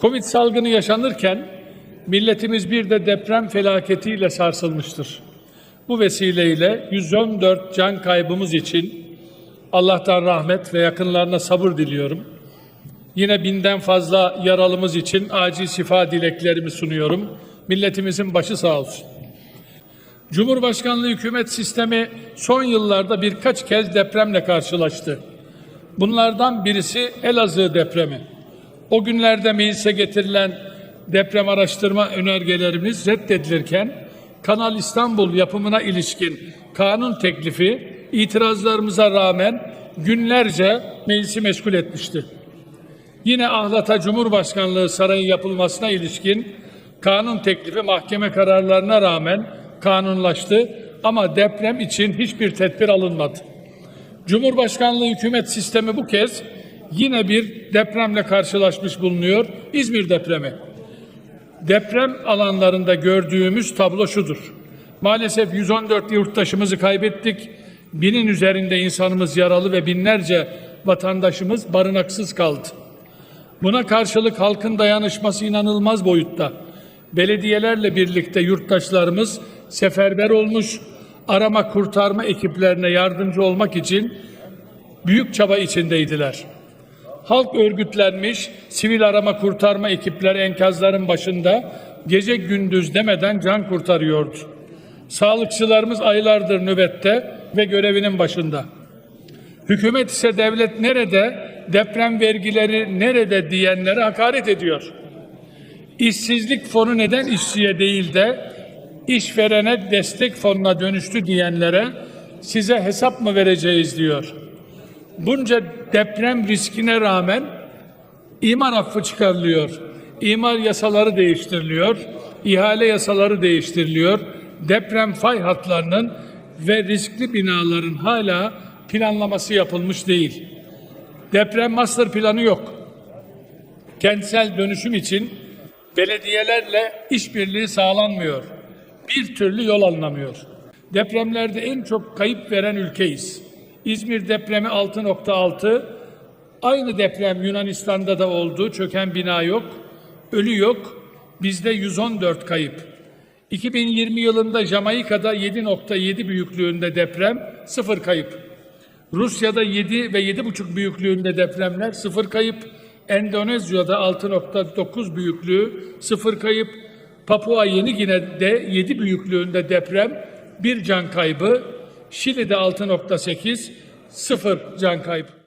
Covid salgını yaşanırken milletimiz bir de deprem felaketiyle sarsılmıştır. Bu vesileyle 114 can kaybımız için Allah'tan rahmet ve yakınlarına sabır diliyorum. Yine binden fazla yaralımız için acil şifa dileklerimi sunuyorum. Milletimizin başı sağ olsun. Cumhurbaşkanlığı hükümet sistemi son yıllarda birkaç kez depremle karşılaştı. Bunlardan birisi Elazığ depremi. O günlerde meclise getirilen deprem araştırma önergelerimiz reddedilirken Kanal İstanbul yapımına ilişkin kanun teklifi itirazlarımıza rağmen günlerce meclisi meşgul etmişti. Yine Ahlat'a Cumhurbaşkanlığı sarayı yapılmasına ilişkin kanun teklifi mahkeme kararlarına rağmen kanunlaştı ama deprem için hiçbir tedbir alınmadı. Cumhurbaşkanlığı hükümet sistemi bu kez yine bir depremle karşılaşmış bulunuyor. İzmir depremi. Deprem alanlarında gördüğümüz tablo şudur. Maalesef 114 yurttaşımızı kaybettik. Binin üzerinde insanımız yaralı ve binlerce vatandaşımız barınaksız kaldı. Buna karşılık halkın dayanışması inanılmaz boyutta. Belediyelerle birlikte yurttaşlarımız seferber olmuş, arama kurtarma ekiplerine yardımcı olmak için büyük çaba içindeydiler. Halk örgütlenmiş, sivil arama kurtarma ekipleri enkazların başında gece gündüz demeden can kurtarıyordu. Sağlıkçılarımız aylardır nöbette ve görevinin başında. Hükümet ise devlet nerede, deprem vergileri nerede diyenlere hakaret ediyor. İşsizlik fonu neden işçiye değil de işverene destek fonuna dönüştü diyenlere size hesap mı vereceğiz diyor. Bunca deprem riskine rağmen imar affı çıkarılıyor. İmar yasaları değiştiriliyor. ihale yasaları değiştiriliyor. Deprem fay hatlarının ve riskli binaların hala planlaması yapılmış değil. Deprem master planı yok. Kentsel dönüşüm için belediyelerle işbirliği sağlanmıyor. Bir türlü yol alınamıyor. Depremlerde en çok kayıp veren ülkeyiz. İzmir depremi 6.6, aynı deprem Yunanistan'da da oldu. Çöken bina yok, ölü yok. Bizde 114 kayıp. 2020 yılında Jamaika'da 7.7 büyüklüğünde deprem, sıfır kayıp. Rusya'da 7 ve 7,5 büyüklüğünde depremler, sıfır kayıp. Endonezya'da 6.9 büyüklüğü, sıfır kayıp. Papua Yeni Gine'de 7 büyüklüğünde deprem, bir can kaybı. Şili'de 6.8, sıfır can kaybı.